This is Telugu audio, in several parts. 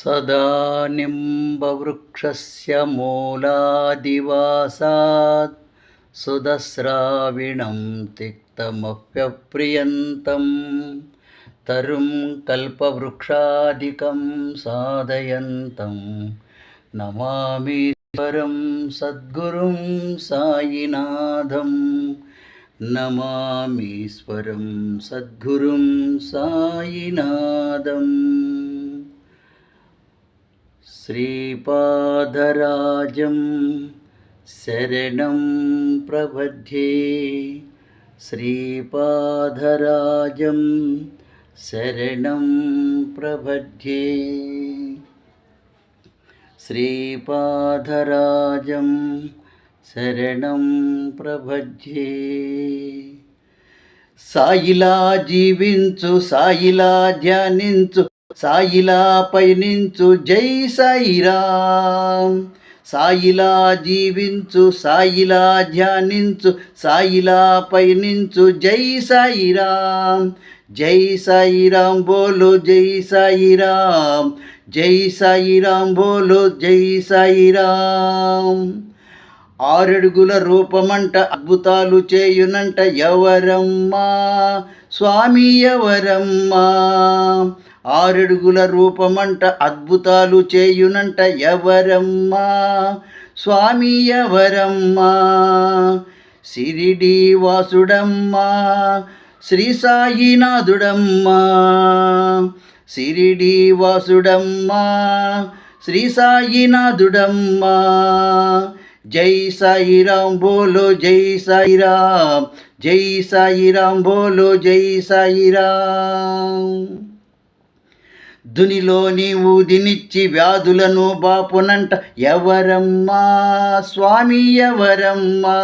सदा निम्बवृक्षस्य मूलादिवासात् सुदस्राविणं तिक्तमप्यप्रियन्तं तरुं कल्पवृक्षादिकं साधयन्तं। नमामीश्वरं सद्गुरुं सायिनाथं नमामीश्वरं सद्गुरुं सायिनाथम् श्रीपादराजं शरणं प्रपद्ये श्रीपादराजं शरणं प्रपद्ये श्रीपादराजं శరణం ప్రభజ్యే సాయిలా జీవించు సాయిలా ధ్యానించు సాయిలా పయనించు జై సాయిరామ్. సాయిలా జీవించు సాయిలా ధ్యానించు సాయిలా పయనించు జై సాయిరామ్. జై సాయిరామ్ బోలో జై సాయిరామ్. జై సాయిరామ్ బోలో జై సాయిరామ్. ఆరడుగుల రూపమంట అద్భుతాలు చేయునంట ఎవరమ్మా? స్వామి ఎవరమ్మా? ఆరడుగుల రూపమంట అద్భుతాలు చేయునంట ఎవరమ్మా? స్వామి ఎవరమ్మా? సిరిడి వాసుడమ్మా? శ్రీ సాయినాథుడమ్మా? సిరిడి వాసుడమ్మా? శ్రీ సాయినాథుడమ్మా? జై సాయిరాం బోలో జై సాయిరాం జై సాయిరాం బోలో జై సాయిరాం దునిలో నీవు దినిచ్చి వ్యాధులను బాపునంట. ఎవరమ్మా? స్వామి ఎవరమ్మా?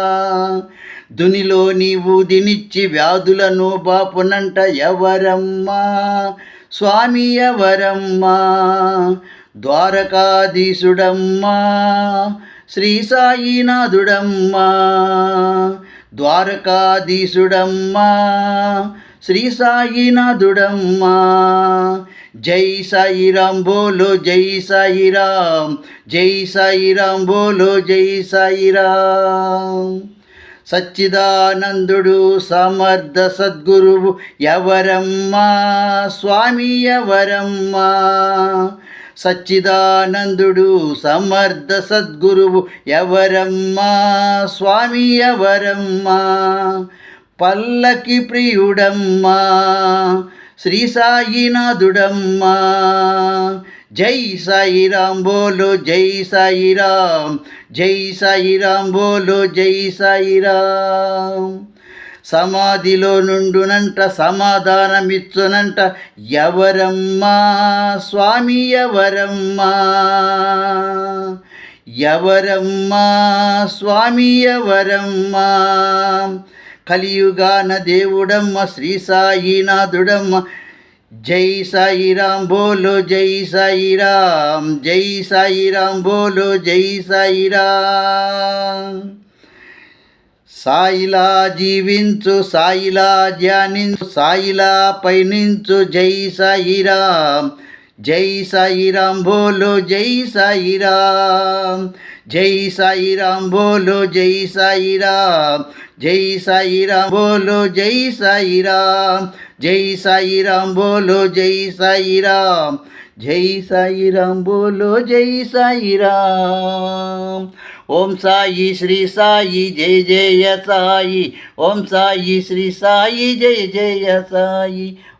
దునిలో నీవు దినిచ్చి వ్యాధులను బాపునంట. ఎవరమ్మా? స్వామి ఎవరమ్మా? ద్వారకాధీశుడమ్మా? శ్రీ సాయినాథుడమ్మా? ద్వారకాధీశుడమ్మా? శ్రీ సాయినాథుడమ్మా జై సాయిరాం బోలో జై సాయిరాం జై సాయిరాం బోలో జై సాయిరాం సచ్చిదానందుడు సమర్థ సద్గురువు ఎవరమ్మా? స్వామి ఎవరమ్మా? సచ్చిదానందుడు సమర్థ సద్గురువు ఎవరమ్మా? స్వామి ఎవరమ్మా? పల్లకి ప్రియుడమ్మా శ్రీ సాయినాథుడమ్మా జై సాయిరాం బోలో జై సాయిరాం జై సాయిరాం బోలో జై సాయిరాం సమాధిలో నుండునంట సమాధానమిచ్చునంట ఎవరమ్మా స్వామి ఎవరమ్మా? ఎవరమ్మా స్వామి ఎవరమ్మా? కలియుగాన దేవుడమ్మ శ్రీ సాయినాథుడమ్మ. జై సాయిరాం బోలో జై సాయిరాం జై సాయిరాం బోలో జై సాయిరాం సాయిలా జీవించు సాయిలా ధ్యానించు సాయిలా పయనించు జై సాయిరాం జై సాయిరాం బోలో జై సాయిరాం జై సాయిరాం బోలో జై సాయిరాం జై సాయిరాం బోలో జై సాయిరాం జై సాయిరాం బోలో జై సాయిరాం జై సాయిరాం బోలో జై సాయిరాం ఓం సాయి శ్రీ సాయి జయ జయ సాయి ఓం సాయి శ్రీ సాయి జయ జయ సాయి